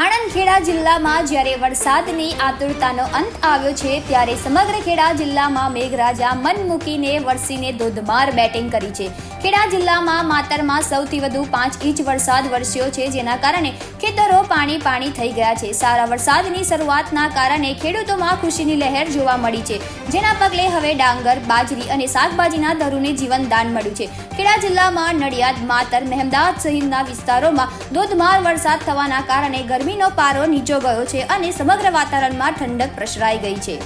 આણંદ ખેડા જિલ્લામાં જ્યારે વરસાદની આતુરતાનો અંત આવ્યો છે, ત્યારે સમગ્ર ખેડા જિલ્લામાં મેઘરાજા મન મૂકીને વરસીને ધોધમાર બેટિંગ કરી છે. ખેડા જિલ્લામાં માતરમાં સૌથી વધુ પાંચ ઇંચ વરસાદ વરસ્યો છે, જેના કારણે ખેતરો પાણી પાણી થઈ ગયા છે. સારા વરસાદની શરૂઆતના કારણે ખેડૂતોમાં ખુશીની લહેર જોવા મળી છે. જેના પગલે હવે ડાંગર, બાજરી અને શાકભાજીના દરોને જીવનદાન મળ્યું છે. ખેડા જિલ્લામાં નડિયાદ, માતર, મહેમદાવાદ સહિતના વિસ્તારોમાં ધોધમાર વરસાદ થવાના કારણે ગરમીનો પારો નીચો ગયો છે અને સમગ્ર વાતાવરણમાં ઠંડક પ્રસરાઈ ગઈ છે.